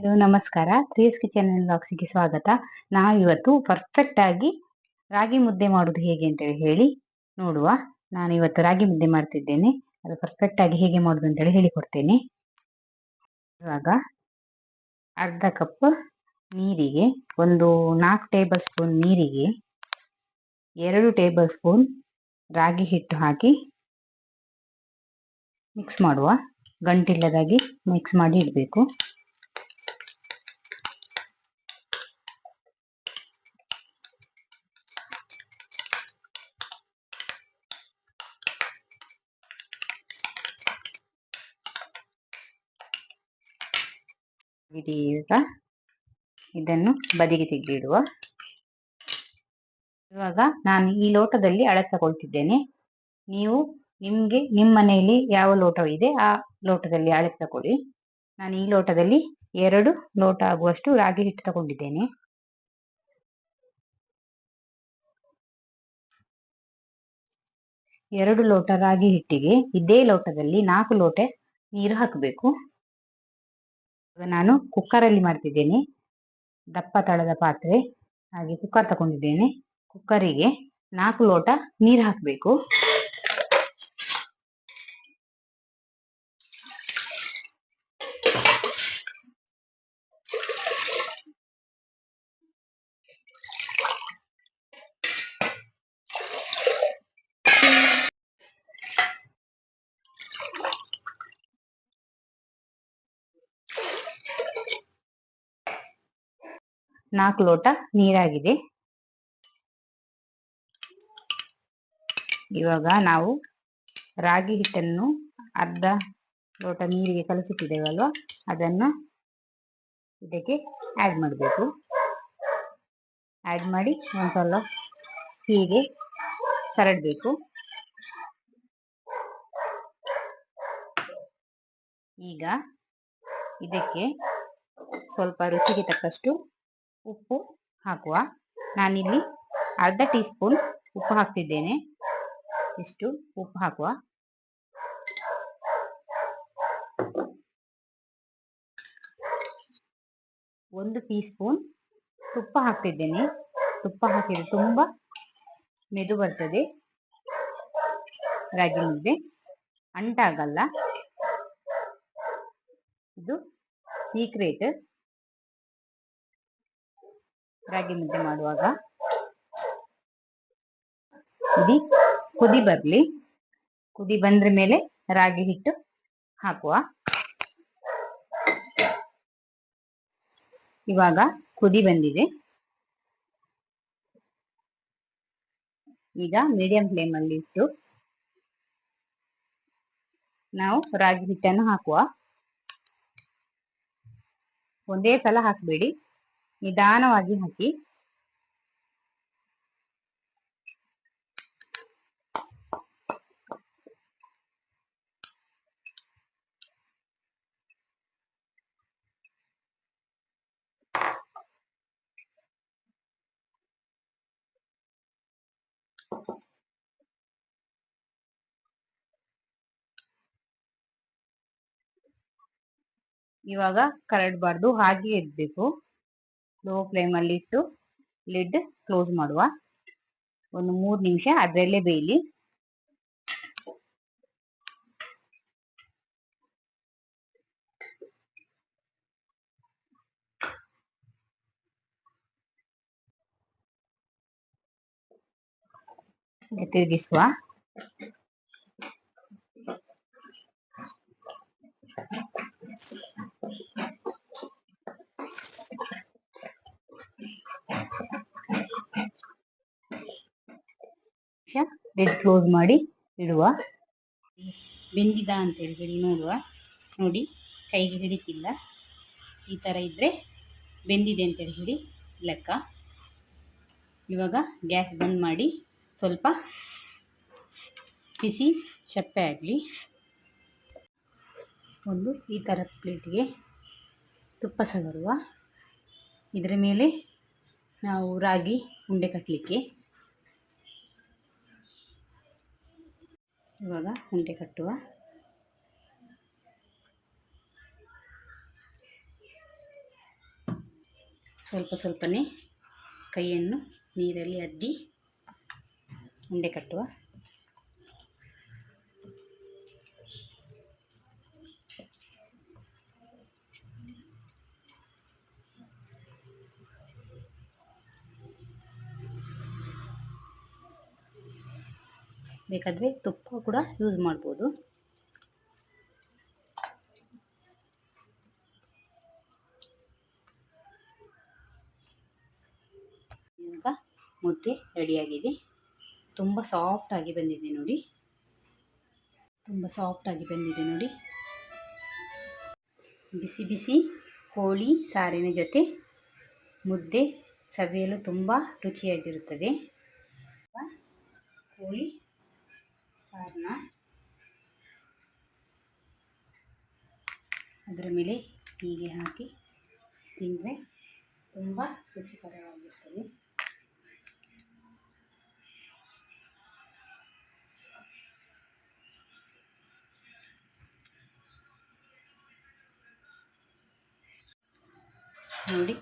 Hello ನಮಸ್ಕಾರ. Threes kitchen and ಬಾಕ್ಸಿಗೆ ಸ್ವಾಗತ. ನಾವಿವತ್ತು ಪರ್ಫೆಕ್ಟ್ ಆಗಿ ರಾಗಿ ಮುದ್ದೆ ಮಾಡುದು ಹೇಗೆ ಅಂತೇಳಿ ಹೇಳಿ ನೋಡುವ. ನಾನು ಇವತ್ತು ರಾಗಿ ಮುದ್ದೆ ಮಾಡ್ತಿದ್ದೇನೆ. ಅದು ಪರ್ಫೆಕ್ಟ್ ಆಗಿ ಹೇಗೆ ಮಾಡುದು ಅಂತೇಳಿ ಹೇಳಿಕೊಡ್ತೇನೆ. ಇವಾಗ ಅರ್ಧ ಕಪ್ ನೀರಿಗೆ, ಒಂದು ನಾಲ್ಕು ಟೇಬಲ್ ಸ್ಪೂನ್ ನೀರಿಗೆ, ಎರಡು ಟೇಬಲ್ ಸ್ಪೂನ್ ರಾಗಿ ಹಿಟ್ಟು ಹಾಕಿ ಮಿಕ್ಸ್ ಮಾಡುವ. ಗಂಟಿಲ್ಲದಾಗಿ ಮಿಕ್ಸ್ ಮಾಡಿ ಇಡಬೇಕು. ಈಗ ಇದನ್ನು ಬದಿಗೆ ತೆಗೆದಿಡುವ ಇವಾಗ ನಾನು ಈ ಲೋಟದಲ್ಲಿ ಅಳತೆ ತಗೊಳ್ತಿದ್ದೇನೆ ನೀವು ನಿಮ್ಗೆ, ನಿಮ್ಮ ಮನೆಯಲ್ಲಿ ಯಾವ ಲೋಟವಿದೆ ಆ ಲೋಟದಲ್ಲಿ ಅಳತೆ ತಗೊಳ್ಳಿ ನಾನು ಈ ಲೋಟದಲ್ಲಿ ಎರಡು ಲೋಟ ಆಗುವಷ್ಟು ರಾಗಿ ಹಿಟ್ಟು ತಗೊಂಡಿದ್ದೇನೆ. ಎರಡು ಲೋಟ ರಾಗಿ ಹಿಟ್ಟಿಗೆ ಇದೇ ಲೋಟದಲ್ಲಿ ನಾಲ್ಕು ಲೋಟ ನೀರು ಹಾಕಬೇಕು. ನಾನು ಕುಕ್ಕರ್ ಅಲ್ಲಿ ಮಾಡ್ತಿದ್ದೇನೆ. ದಪ್ಪ ತಳದ ಪಾತ್ರೆ, ಹಾಗೆ ಕುಕ್ಕರ್ ತಗೊಂಡಿದ್ದೇನೆ. ಕುಕ್ಕರಿಗೆ ನಾಲ್ಕು ಲೋಟ ನೀರು ಹಾಕಬೇಕು. ನಾಲ್ಕು ಲೋಟ ನೀರಾಗಿದೆ. ಇವಾಗ ನಾವು ರಾಗಿ ಹಿಟ್ಟನ್ನು ಅರ್ಧ ಲೋಟ ನೀರಿಗೆ ಕಲಸಿಟ್ಟಿದ್ದೇವಲ್ವ? ಅದನ್ನು ಇದಕ್ಕೆ ಆ್ಯಡ್ ಮಾಡಬೇಕು. ಆ್ಯಡ್ ಮಾಡಿ ಒಂದ್ಸಲ ಹೀಗೆ ಕರಡಬೇಕು. ಈಗ ಇದಕ್ಕೆ ಸ್ವಲ್ಪ ರುಚಿಗೆ ತಕ್ಕಷ್ಟು ಉಪ್ಪು ಹಾಕುವ. ನಾನಿಲ್ಲಿ ಅರ್ಧ ಟೀ ಸ್ಪೂನ್ ಉಪ್ಪು ಹಾಕ್ತಿದ್ದೇನೆ. ಇಷ್ಟು ಉಪ್ಪು ಹಾಕುವ. ಒಂದು ಟೀ ಸ್ಪೂನ್ ತುಪ್ಪ ಹಾಕ್ತಿದ್ದೇನೆ. ತುಪ್ಪ ಹಾಕಿದ್ರೆ ತುಂಬಾ ಮೆದು ಬರ್ತದೆ. ರಾಗಿ ಮುದ್ದೆ. ಅಂಟಾಗಲ್ಲ. ಇದು ಸೀಕ್ರೆಟ್ ರಾಗಿ ಮುದ್ದೆ ಮಾಡುವಾಗ. ಕುದಿ ಕುದಿ ಬರ್ಲಿ. ಕುದಿ ಬಂದ್ರ ಮೇಲೆ ರಾಗಿ ಹಿಟ್ಟು ಹಾಕುವ. ಇವಾಗ ಕುದಿ ಬಂದಿದೆ. ಈಗ ಮೀಡಿಯಂ ಫ್ಲೇಮ್ ಅಲ್ಲಿ ಇಟ್ಟು ನಾವು ರಾಗಿ ಹಿಟ್ಟನ್ನು ಹಾಕುವ. ಒಂದೇ ಸಲ ಹಾಕಬೇಡಿ. ನಿಧಾನವಾಗಿ ಹಾಕಿ. ಇವಾಗ ಕರಡ್ಬಾರ್ದು ಹಾಗೆ ಇಡ್ಬೇಕು ಲೋ ಫ್ಲೇಮ್ ಅಲ್ಲಿ ಇಟ್ಟು ಲಿಡ್ ಕ್ಲೋಸ್ ಮಾಡುವ. ಒಂದು ಮೂರು ನಿಮಿಷ ಅದರಲ್ಲೇ ಬೇಯಲಿ. ತಿರುಗಿಸುವ. ಲಿಡ್ ಕ್ಲೋಸ್ ಮಾಡಿ ಇಡುವ. ಬೆಂದಿದ ಅಂತೇಳಿ ಹೇಳಿ ನೋಡುವ. ನೋಡಿ, ಕೈಗೆ ಹಿಡಿತಿಲ್ಲ. ಈ ಥರ ಇದ್ದರೆ ಬೆಂದಿದೆ ಅಂತೇಳಿ ಹೇಳಿ ಲೆಕ್ಕ. ಇವಾಗ ಗ್ಯಾಸ್ ಬಂದ್ ಮಾಡಿ ಸ್ವಲ್ಪ ಬಿಸಿ ಚಪ್ಪೆ ಆಗಲಿ. ಒಂದು ಈ ಥರ ಪ್ಲೇಟಿಗೆ ತುಪ್ಪ ಸವರುವ. ಇದರ ಮೇಲೆ ನಾವು ರಾಗಿ ಉಂಡೆ ಕಟ್ಟಲಿಕ್ಕೆ ಇವಾಗ ಉಂಡೆ ಕಟ್ಟುವ. ಸ್ವಲ್ಪ ಸ್ವಲ್ಪನೇ ಕೈಯನ್ನು ನೀರಲ್ಲಿ ಅದ್ದಿ ಉಂಡೆ ಕಟ್ಟುವ. ಬೇಕಾದರೆ ತುಪ್ಪ ಕೂಡ ಯೂಸ್ ಮಾಡ್ಬೋದು. ಈಗ ಮುದ್ದೆ ರೆಡಿಯಾಗಿದೆ ತುಂಬ ಸಾಫ್ಟಾಗಿ ಬಂದಿದೆ ನೋಡಿ. ತುಂಬ ಸಾಫ್ಟಾಗಿ ಬಂದಿದೆ ನೋಡಿ. ಬಿಸಿ ಬಿಸಿ ಕೋಳಿ ಸಾರಿನ ಜೊತೆ ಮುದ್ದೆ ಸವಿಯಲು ತುಂಬ ರುಚಿಯಾಗಿರುತ್ತದೆ. ಕೋಳಿ ಸಾರನ್ನ ಅದರ ಮೇಲೆ ಹೀಗೆ ಹಾಕಿ ತಿಂದರೆ ತುಂಬ ರುಚಿಕರವಾಗಿರ್ತದೆ. ನೋಡಿ.